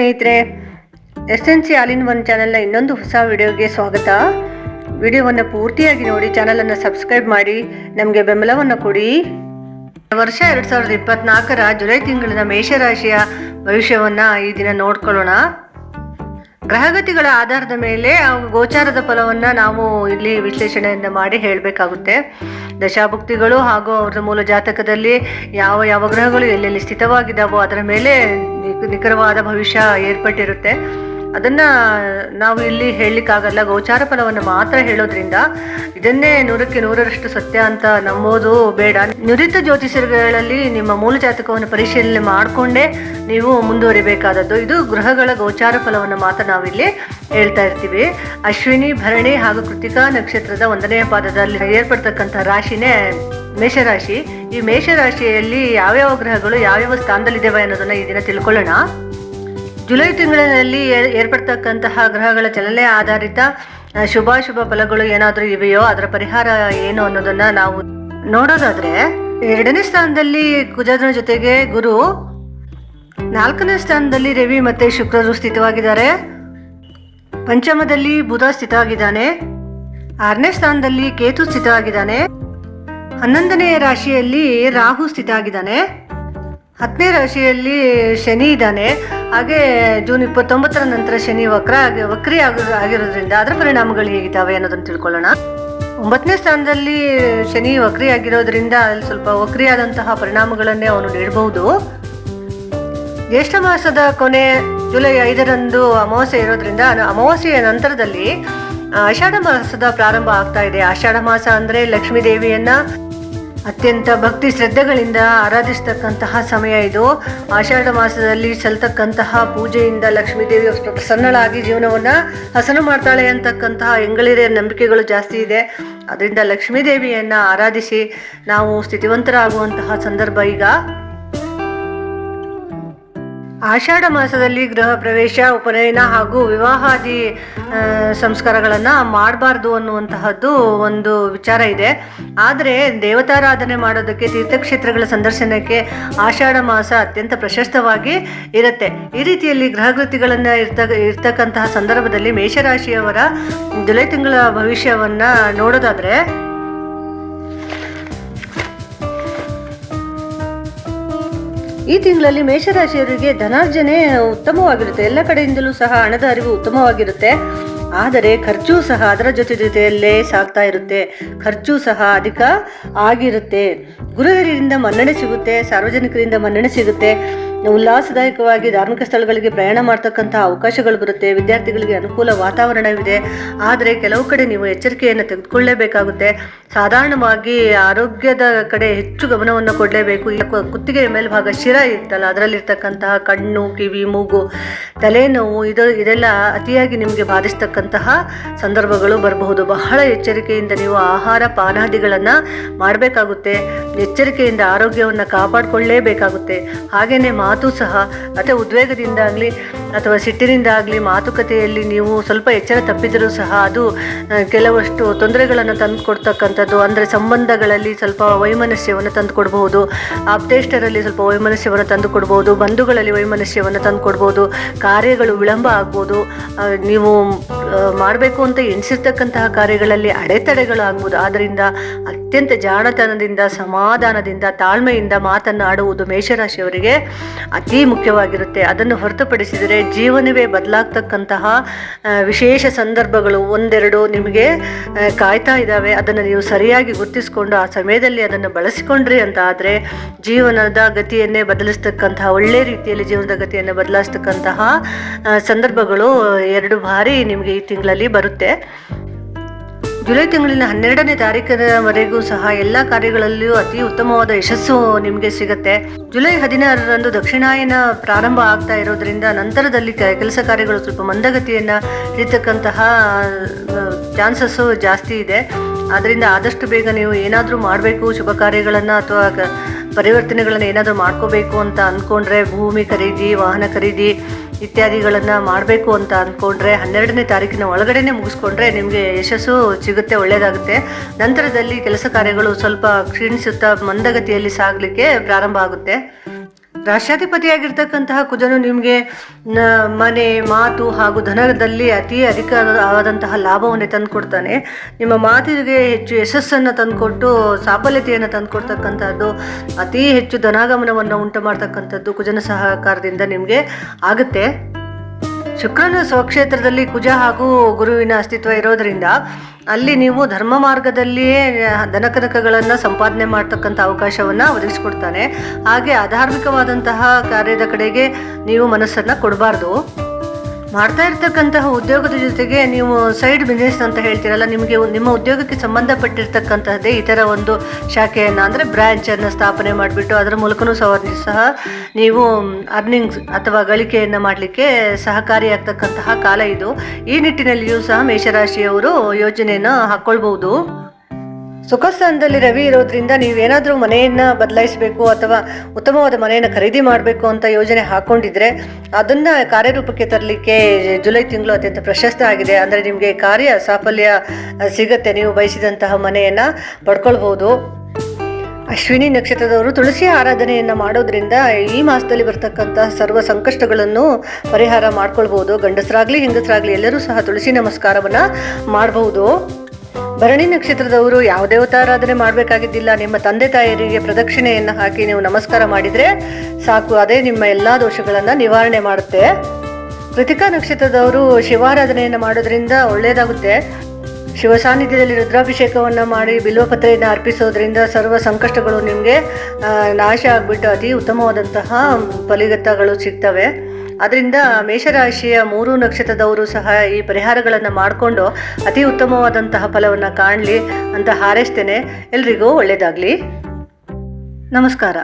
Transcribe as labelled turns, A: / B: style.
A: ಸ್ನೇಹಿತರೆ S N C all in one ಚಾನಲ್ನ ಇನ್ನೊಂದು ಹೊಸ ವಿಡಿಯೋಗೆ ಸ್ವಾಗತ. ವಿಡಿಯೋವನ್ನು ಪೂರ್ತಿಯಾಗಿ ನೋಡಿ ಚಾನಲನ್ನು ಸಬ್ಸ್ಕ್ರೈಬ್ ಮಾಡಿ, ನಮಗೆ ಬೆಂಬಲವನ್ನು ಕೊಡಿ. ವರ್ಷ ಎರಡು ಸಾವಿರದ ಇಪ್ಪತ್ನಾಲ್ಕರ ಜುಲೈ ತಿಂಗಳಿನ ಮೇಷರಾಶಿಯ ಭವಿಷ್ಯವನ್ನು ಈ ದಿನ ನೋಡ್ಕೊಳ್ಳೋಣ. ಗ್ರಹಗತಿಗಳ ಆಧಾರದ ಮೇಲೆ ಗೋಚಾರದ ಫಲವನ್ನು ನಾವು ಇಲ್ಲಿ ವಿಶ್ಲೇಷಣೆಯಿಂದ ಮಾಡಿ ಹೇಳಬೇಕಾಗುತ್ತೆ. ದಶಾಭುಕ್ತಿಗಳು ಹಾಗೂ ಅವರ ಮೂಲ ಜಾತಕದಲ್ಲಿ ಯಾವ ಯಾವ ಗ್ರಹಗಳು ಎಲ್ಲೆಲ್ಲಿ ಸ್ಥಿತವಾಗಿದ್ದಾವೋ ಅದರ ಮೇಲೆ ನಿಖ- ನಿಖರವಾದ ಭವಿಷ್ಯ ಏರ್ಪಟ್ಟಿರುತ್ತೆ. ಅದನ್ನ ನಾವು ಇಲ್ಲಿ ಹೇಳಲಿಕ್ಕಾಗಲ್ಲ. ಗೋಚಾರ ಫಲವನ್ನು ಮಾತ್ರ ಹೇಳೋದ್ರಿಂದ ಇದನ್ನೇ ನೂರಕ್ಕೆ ನೂರರಷ್ಟು ಸತ್ಯ ಅಂತ ನಂಬೋದು ಬೇಡ. ನುರಿತ ಜ್ಯೋತಿಷರುಗಳಲ್ಲಿ ನಿಮ್ಮ ಮೂಲ ಜಾತಕವನ್ನು ಪರಿಶೀಲನೆ ಮಾಡಿಕೊಂಡೇ ನೀವು ಮುಂದುವರಿಬೇಕಾದದ್ದು. ಇದು ಗ್ರಹಗಳ ಗೋಚಾರ ಫಲವನ್ನು ಮಾತ್ರ ನಾವಿಲ್ಲಿ ಹೇಳ್ತಾ ಇರ್ತೀವಿ. ಅಶ್ವಿನಿ, ಭರಣಿ ಹಾಗೂ ಕೃತಿಕಾ ನಕ್ಷತ್ರದ ಒಂದನೇ ಪಾದದಲ್ಲಿ ಏರ್ಪಡ್ತಕ್ಕಂಥ ರಾಶಿನೇ ಮೇಷರಾಶಿ. ಈ ಮೇಷರಾಶಿಯಲ್ಲಿ ಯಾವ್ಯಾವ ಗ್ರಹಗಳು, ಯಾವ್ಯಾವ ಸ್ಥಾನದಲ್ಲಿದ್ದಾವೆ ಅನ್ನೋದನ್ನ ಈ ದಿನ ತಿಳ್ಕೊಳ್ಳೋಣ. ಜುಲೈ ತಿಂಗಳಿನಲ್ಲಿ ಏರ್- ಏರ್ಪಡ್ತಕ್ಕಂತಹ ಗ್ರಹಗಳ ಚಲನೆ ಆಧಾರಿತ ಶುಭಾಶುಭ ಫಲಗಳು ಏನಾದರೂ ಇವೆಯೋ ಅದರ ಪರಿಹಾರ ಏನು ಅನ್ನೋದನ್ನ ನಾವು ನೋಡೋದಾದ್ರೆ ಎರಡನೇ ಸ್ಥಾನದಲ್ಲಿ ಕುಜನ ಜೊತೆಗೆ ಗುರು, ನಾಲ್ಕನೇ ಸ್ಥಾನದಲ್ಲಿ ರವಿ ಮತ್ತೆ ಶುಕ್ರರು ಸ್ಥಿತವಾಗಿದ್ದಾರೆ. ಪಂಚಮದಲ್ಲಿ ಬುಧ ಸ್ಥಿತವಾಗಿದ್ದಾನೆ. ಆರನೇ ಸ್ಥಾನದಲ್ಲಿ ಕೇತು ಸ್ಥಿತವಾಗಿದ್ದಾನೆ. ಹನ್ನೊಂದನೇ ರಾಶಿಯಲ್ಲಿ ರಾಹು ಸ್ಥಿತ ಆಗಿದ್ದಾನೆ ಹತ್ತನೇ ರಾಶಿಯಲ್ಲಿ ಶನಿ ಇದ್ದಾನೆ. ಹಾಗೆ ಜೂನ್ ಇಪ್ಪತ್ತೊಂಬತ್ತರ ನಂತರ ಶನಿ ವಕ್ರ ಆಗಿ ವಕ್ರಿ ಆಗಿ ಆಗಿರೋದ್ರಿಂದ ಅದರ ಪರಿಣಾಮಗಳು ಹೇಗಿದ್ದಾವೆ ಅನ್ನೋದನ್ನು ತಿಳ್ಕೊಳ್ಳೋಣ. ಒಂಬತ್ತನೇ ಸ್ಥಾನದಲ್ಲಿ ಶನಿ ವಕ್ರಿ ಆಗಿರೋದ್ರಿಂದ ಅಲ್ಲಿ ಸ್ವಲ್ಪ ವಕ್ರಿಯಾದಂತಹ ಪರಿಣಾಮಗಳನ್ನೇ ಅವನು ನೀಡಬಹುದು ಜ್ಯೇಷ್ಠ ಮಾಸದ ಕೊನೆ ಜುಲೈ ಐದರಂದು ಅಮಾವಾಸ್ಯೆ ಇರೋದ್ರಿಂದ ಅಮಾವಾಸ್ಯೆಯ ನಂತರದಲ್ಲಿ ಆಷಾಢ ಮಾಸದ ಪ್ರಾರಂಭ ಆಗ್ತಾ ಇದೆ. ಆಷಾಢ ಮಾಸ ಅಂದ್ರೆ ಲಕ್ಷ್ಮೀ ದೇವಿಯನ್ನ ಅತ್ಯಂತ ಭಕ್ತಿ ಶ್ರದ್ಧೆಗಳಿಂದ ಆರಾಧಿಸ್ತಕ್ಕಂತಹ ಸಮಯ ಇದು. ಆಷಾಢ ಮಾಸದಲ್ಲಿ ಸಲ್ತಕ್ಕಂತಹ ಪೂಜೆಯಿಂದ ಲಕ್ಷ್ಮೀ ದೇವಿ ಅಷ್ಟು ಪ್ರಸನ್ನಳಾಗಿ ಜೀವನವನ್ನ ಹಸನು ಮಾಡ್ತಾಳೆ ಅಂತಕ್ಕಂತಹ ಎಂಗಳಿರೆಯ ನಂಬಿಕೆಗಳು ಜಾಸ್ತಿ ಇದೆ. ಅದರಿಂದ ಲಕ್ಷ್ಮೀ ದೇವಿಯನ್ನ ಆರಾಧಿಸಿ ನಾವು ಸ್ಥಿತಿವಂತರಾಗುವಂತಹ ಸಂದರ್ಭ ಈಗ. ಆಷಾಢ ಮಾಸದಲ್ಲಿ ಗೃಹ ಪ್ರವೇಶ, ಉಪನಯನ ಹಾಗೂ ವಿವಾಹಾದಿ ಸಂಸ್ಕಾರಗಳನ್ನು ಮಾಡಬಾರ್ದು ಅನ್ನುವಂತಹದ್ದು ಒಂದು ವಿಚಾರ ಇದೆ. ಆದರೆ ದೇವತಾರಾಧನೆ ಮಾಡೋದಕ್ಕೆ, ತೀರ್ಥಕ್ಷೇತ್ರಗಳ ಸಂದರ್ಶನಕ್ಕೆ ಆಷಾಢ ಮಾಸ ಅತ್ಯಂತ ಪ್ರಶಸ್ತವಾಗಿ ಇರುತ್ತೆ. ಈ ರೀತಿಯಲ್ಲಿ ಗೃಹಕೃತಿಗಳನ್ನು ಇರ್ತ, ಇರ್ತಕ್ಕಂತಹ ಸಂದರ್ಭದಲ್ಲಿ ಮೇಷರಾಶಿಯವರ ಜುಲೈ ತಿಂಗಳ ಭವಿಷ್ಯವನ್ನ ನೋಡೋದಾದ್ರೆ ಈ ತಿಂಗಳಲ್ಲಿ ಮೇಷರಾಶಿಯವರಿಗೆ ಧನಾರ್ಜನೆ ಉತ್ತಮವಾಗಿರುತ್ತೆ. ಎಲ್ಲ ಕಡೆಯಿಂದಲೂ ಸಹ ಹಣದ ಅರಿವು ಉತ್ತಮವಾಗಿರುತ್ತೆ. ಆದರೆ ಖರ್ಚು ಸಹ ಅದರ ಜೊತೆ ಜೊತೆಯಲ್ಲೇ ಸಾಗ್ತಾ ಇರುತ್ತೆ. ಖರ್ಚು ಸಹ ಅಧಿಕ ಆಗಿರುತ್ತೆ. ಗುರುಹಿರಿಯಿಂದ ಮನ್ನಣೆ ಸಿಗುತ್ತೆ, ಸಾರ್ವಜನಿಕರಿಂದ ಮನ್ನಣೆ ಸಿಗುತ್ತೆ. ಉಲ್ಲಾಸದಾಯಕವಾಗಿ ಧಾರ್ಮಿಕ ಸ್ಥಳಗಳಿಗೆ ಪ್ರಯಾಣ ಮಾಡ್ತಕ್ಕಂಥ ಅವಕಾಶಗಳು ಬರುತ್ತೆ. ವಿದ್ಯಾರ್ಥಿಗಳಿಗೆ ಅನುಕೂಲ ವಾತಾವರಣವಿದೆ. ಆದರೆ ಕೆಲವು ಕಡೆ ನೀವು ಎಚ್ಚರಿಕೆಯನ್ನು ತೆಗೆದುಕೊಳ್ಳಲೇಬೇಕಾಗುತ್ತೆ ಸಾಧಾರಣವಾಗಿ ಆರೋಗ್ಯದ ಕಡೆ ಹೆಚ್ಚು ಗಮನವನ್ನು ಕೊಡಲೇಬೇಕು. ಈ ಕುತ್ತಿಗೆಯ ಮೇಲ್ಭಾಗ ಶಿರ ಇರ್ತಲ್ಲ ಅದರಲ್ಲಿರ್ತಕ್ಕಂತಹ ಕಣ್ಣು, ಕಿವಿ, ಮೂಗು, ತಲೆನೋವು, ಇದು ಇದೆಲ್ಲ ಅತಿಯಾಗಿ ನಿಮಗೆ ಬಾಧಿಸ್ತಕ್ಕಂತಹ ಸಂದರ್ಭಗಳು ಬರಬಹುದು. ಬಹಳ ಎಚ್ಚರಿಕೆಯಿಂದ ನೀವು ಆಹಾರ ಪಾನಾದಿಗಳನ್ನು ಮಾಡಬೇಕಾಗುತ್ತೆ. ಎಚ್ಚರಿಕೆಯಿಂದ ಆರೋಗ್ಯವನ್ನು ಕಾಪಾಡಿಕೊಳ್ಳಲೇಬೇಕಾಗುತ್ತೆ ಹಾಗೆಯೇ ಮಾತು ಸಹ ಅಥವಾ ಉದ್ವೇಗದಿಂದಾಗಲಿ ಅಥವಾ ಸಿಟ್ಟಿನಿಂದ ಆಗಲಿ ಮಾತುಕತೆಯಲ್ಲಿ ನೀವು ಸ್ವಲ್ಪ ಎಚ್ಚರ ತಪ್ಪಿದರೂ ಸಹ ಅದು ಕೆಲವಷ್ಟು ತೊಂದರೆಗಳನ್ನು ತಂದು ಕೊಡ್ತಕ್ಕಂಥದ್ದು ಅಂದರೆ ಸಂಬಂಧಗಳಲ್ಲಿ ಸ್ವಲ್ಪ ವೈಮನಸ್ಯವನ್ನು ತಂದು ಕೊಡಬಹುದು ಆಪ್ತೇಷ್ಟರಲ್ಲಿ ಸ್ವಲ್ಪ ವೈಮನಸ್ಯವನ್ನು ತಂದು ಕೊಡ್ಬೋದು ಬಂಧುಗಳಲ್ಲಿ ವೈಮನಸ್ಯವನ್ನು ತಂದು ಕೊಡ್ಬೋದು ಕಾರ್ಯಗಳು ವಿಳಂಬ ಆಗ್ಬೋದು ನೀವು ಮಾಡಬೇಕು ಅಂತ ಎಣಿಸಿರ್ತಕ್ಕಂತಹ ಕಾರ್ಯಗಳಲ್ಲಿ ಅಡೆತಡೆಗಳು ಆಗ್ಬೋದು. ಆದ್ದರಿಂದ ಅತ್ಯಂತ ಜಾಣತನದಿಂದ, ಸಮಾಧಾನದಿಂದ, ತಾಳ್ಮೆಯಿಂದ ಮಾತನ್ನು ಆಡುವುದು ಮೇಷರಾಶಿಯವರಿಗೆ ಅತಿ ಮುಖ್ಯವಾಗಿರುತ್ತೆ. ಅದನ್ನು ಹೊರತುಪಡಿಸಿದರೆ ಜೀವನವೇ ಬದಲಾಗ್ತಕ್ಕಂತಹ ವಿಶೇಷ ಸಂದರ್ಭಗಳು ಒಂದೆರಡು ನಿಮಗೆ ಕಾಯ್ತಾ ಇದ್ದಾವೆ. ಅದನ್ನು ನೀವು ಸರಿಯಾಗಿ ಗುರುತಿಸಿಕೊಂಡು ಆ ಸಮಯದಲ್ಲಿ ಅದನ್ನು ಬಳಸಿಕೊಂಡ್ರಿ ಅಂತ ಆದರೆ ಜೀವನದ ಗತಿಯನ್ನೇ ಬದಲಿಸ್ತಕ್ಕಂತಹ, ಒಳ್ಳೆ ರೀತಿಯಲ್ಲಿ ಜೀವನದ ಗತಿಯನ್ನು ಬದಲಾಯಿಸ್ತಕ್ಕಂತಹ ಸಂದರ್ಭಗಳು ಎರಡು ಬಾರಿ ನಿಮಗೆ ತಿಂಗಳಲ್ಲಿ ಬರುತ್ತೆ. ಜುಲೈ ತಿಂಗಳಿನ ಹನ್ನೆರಡನೇ ತಾರೀಕಿನವರೆಗೂ ಸಹ ಎಲ್ಲ ಕಾರ್ಯಗಳಲ್ಲಿಯೂ ಅತಿ ಉತ್ತಮವಾದ ಯಶಸ್ಸು ನಿಮಗೆ ಸಿಗುತ್ತೆ. ಜುಲೈ ಹದಿನಾರರಂದು ದಕ್ಷಿಣಾಯನ ಪ್ರಾರಂಭ ಆಗ್ತಾ ಇರೋದ್ರಿಂದ ನಂತರದಲ್ಲಿ ಕೆಲಸ ಕಾರ್ಯಗಳು ಸ್ವಲ್ಪ ಮಂದಗತಿಯನ್ನು ಇರ್ತಕ್ಕಂತಹ ಚಾನ್ಸಸ್ಸು ಜಾಸ್ತಿ ಇದೆ. ಆದ್ದರಿಂದ ಆದಷ್ಟು ಬೇಗ ನೀವು ಏನಾದರೂ ಮಾಡಬೇಕು, ಶುಭ ಕಾರ್ಯಗಳನ್ನು ಅಥವಾ ಪರಿವರ್ತನೆಗಳನ್ನು ಏನಾದರೂ ಮಾಡ್ಕೋಬೇಕು ಅಂತ ಅಂದ್ಕೊಂಡ್ರೆ ಭೂಮಿ ಖರೀದಿ, ವಾಹನ ಖರೀದಿ ಇತ್ಯಾದಿಗಳನ್ನು ಮಾಡಬೇಕು ಅಂತ ಅಂದ್ಕೊಂಡ್ರೆ ಹನ್ನೆರಡನೇ ತಾರೀಕಿನ ಒಳಗಡೆನೆ ಮುಗಿಸ್ಕೊಂಡ್ರೆ ನಿಮಗೆ ಯಶಸ್ಸು ಸಿಗುತ್ತೆ ಒಳ್ಳೆಯದಾಗುತ್ತೆ ನಂತರದಲ್ಲಿ ಕೆಲಸ ಕಾರ್ಯಗಳು ಸ್ವಲ್ಪ ಕ್ಷೀಣಿಸುತ್ತಾ ಮಂದಗತಿಯಲ್ಲಿ ಸಾಗಲಿಕ್ಕೆ ಪ್ರಾರಂಭ ಆಗುತ್ತೆ. ರಾಷ್ಟ್ರಾಧಿಪತಿಯಾಗಿರ್ತಕ್ಕಂತಹ ಕುಜನು ನಿಮಗೆ ಮನೆ, ಮಾತು ಹಾಗೂ ಧನದಲ್ಲಿ ಅತಿ ಅಧಿಕ ಆದಂತಹ ಲಾಭವನ್ನೇ ತಂದುಕೊಡ್ತಾನೆ. ನಿಮ್ಮ ಮಾತಿಗೆ ಹೆಚ್ಚು ಯಶಸ್ಸನ್ನು ತಂದುಕೊಟ್ಟು, ಸಾಫಲ್ಯತೆಯನ್ನು ತಂದುಕೊಡ್ತಕ್ಕಂಥದ್ದು, ಅತಿ ಹೆಚ್ಚು ಧನಾಗಮನವನ್ನು ಉಂಟು ಮಾಡ್ತಕ್ಕಂಥದ್ದು ಕುಜನ ಸಹಕಾರದಿಂದ ನಿಮಗೆ ಆಗುತ್ತೆ. ಶುಕ್ರನ ಸ್ವಕ್ಷೇತ್ರದಲ್ಲಿ ಕುಜ ಹಾಗೂ ಗುರುವಿನ ಅಸ್ತಿತ್ವ ಇರೋದರಿಂದ ಅಲ್ಲಿ ನೀವು ಧರ್ಮ ಮಾರ್ಗದಲ್ಲಿಯೇ ದನಕನಕಗಳನ್ನು ಸಂಪಾದನೆ ಮಾಡ್ತಕ್ಕಂಥ ಅವಕಾಶವನ್ನು ಒದಗಿಸ್ಕೊಡ್ತಾನೆ. ಹಾಗೆ ಅಧಾರ್ಮಿಕವಾದಂತಹ ಕಾರ್ಯದ ಕಡೆಗೆ ನೀವು ಮನಸ್ಸನ್ನು ಕೊಡಬಾರ್ದು. ಮಾಡ್ತಾ ಇರ್ತಕ್ಕಂತಹ ಉದ್ಯೋಗದ ಜೊತೆಗೆ ನೀವು ಸೈಡ್ ಬಿಸ್ನೆಸ್ ಅಂತ ಹೇಳ್ತೀರಲ್ಲ, ನಿಮಗೆ ನಿಮ್ಮ ಉದ್ಯೋಗಕ್ಕೆ ಸಂಬಂಧಪಟ್ಟಿರ್ತಕ್ಕಂತಹದ್ದೇ ಇತರ ಒಂದು ಶಾಖೆಯನ್ನು ಅಂದರೆ ಬ್ರ್ಯಾಂಚನ್ನು ಸ್ಥಾಪನೆ ಮಾಡಿಬಿಟ್ಟು ಅದರ ಮೂಲಕನೂ ಸಹ ಸಹ ನೀವು ಅರ್ನಿಂಗ್ಸ್ ಅಥವಾ ಗಳಿಕೆಯನ್ನು ಮಾಡಲಿಕ್ಕೆ ಸಹಕಾರಿಯಾಗ್ತಕ್ಕಂತಹ ಕಾಲ ಇದು. ಈ ನಿಟ್ಟಿನಲ್ಲಿಯೂ ಸಹ ಮೇಷರಾಶಿಯವರು ಯೋಜನೆಯನ್ನು ಹಾಕ್ಕೊಳ್ಬಹುದು ಸುಖಸ್ಥಾನದಲ್ಲಿ ರವಿ ಇರೋದ್ರಿಂದ ನೀವೇನಾದರೂ ಮನೆಯನ್ನು ಬದಲಾಯಿಸಬೇಕು ಅಥವಾ ಉತ್ತಮವಾದ ಮನೆಯನ್ನು ಖರೀದಿ ಮಾಡಬೇಕು ಅಂತ ಯೋಜನೆ ಹಾಕ್ಕೊಂಡಿದ್ರೆ ಅದನ್ನು ಕಾರ್ಯರೂಪಕ್ಕೆ ತರಲಿಕ್ಕೆ ಜುಲೈ ತಿಂಗಳು ಅತ್ಯಂತ ಪ್ರಶಸ್ತ ಆಗಿದೆ. ಅಂದರೆ ನಿಮಗೆ ಕಾರ್ಯ ಸಾಫಲ್ಯ ಸಿಗತ್ತೆ. ನೀವು ಬಯಸಿದಂತಹ ಮನೆಯನ್ನು ಪಡ್ಕೊಳ್ಬೋದು. ಅಶ್ವಿನಿ ನಕ್ಷತ್ರದವರು ತುಳಸಿ ಆರಾಧನೆಯನ್ನು ಮಾಡೋದ್ರಿಂದ ಈ ಮಾಸದಲ್ಲಿ ಬರ್ತಕ್ಕಂತಹ ಸರ್ವ ಸಂಕಷ್ಟಗಳನ್ನು ಪರಿಹಾರ ಮಾಡ್ಕೊಳ್ಬೋದು. ಗಂಡಸರಾಗಲಿ, ಹೆಂಗಸರಾಗಲಿ ಎಲ್ಲರೂ ಸಹ ತುಳಸಿ ನಮಸ್ಕಾರವನ್ನು ಮಾಡಬಹುದು ಭರಣಿ ನಕ್ಷತ್ರದವರು ಯಾವ ದೇವತಾರಾಧನೆ ಮಾಡಬೇಕಾಗಿದ್ದಿಲ್ಲ. ನಿಮ್ಮ ತಂದೆ ತಾಯಿಯರಿಗೆ ಪ್ರದಕ್ಷಿಣೆಯನ್ನು ಹಾಕಿ ನೀವು ನಮಸ್ಕಾರ ಮಾಡಿದರೆ ಸಾಕು. ಅದೇ ನಿಮ್ಮ ಎಲ್ಲ ದೋಷಗಳನ್ನು ನಿವಾರಣೆ ಮಾಡುತ್ತೆ. ಕೃತಿಕಾ ನಕ್ಷತ್ರದವರು ಶಿವಾರಾಧನೆಯನ್ನು ಮಾಡೋದ್ರಿಂದ ಒಳ್ಳೆಯದಾಗುತ್ತೆ ಶಿವ ಸಾನ್ನಿಧ್ಯದಲ್ಲಿ ರುದ್ರಾಭಿಷೇಕವನ್ನು ಮಾಡಿ ಬಿಲ್ವಪತ್ರೆಯನ್ನು ಅರ್ಪಿಸೋದ್ರಿಂದ ಸರ್ವ ಸಂಕಷ್ಟಗಳು ನಿಮಗೆ ನಾಶ ಆಗಿಬಿಟ್ಟು ಅತಿ ಉತ್ತಮವಾದಂತಹ ಫಲಿಗತಗಳು ಸಿಗ್ತವೆ. ಅದರಿಂದ ಮೇಷರಾಶಿಯ ಮೂರು ನಕ್ಷತ್ರದವರು ಸಹ ಈ ಪರಿಹಾರಗಳನ್ನು ಮಾಡಿಕೊಂಡು ಅತಿ ಉತ್ತಮವಾದಂತಹ ಫಲವನ್ನು ಕಾಣಲಿ ಅಂತ ಹಾರೈಸ್ತೇನೆ. ಎಲ್ರಿಗೂ ಒಳ್ಳೆಯದಾಗಲಿ ನಮಸ್ಕಾರ.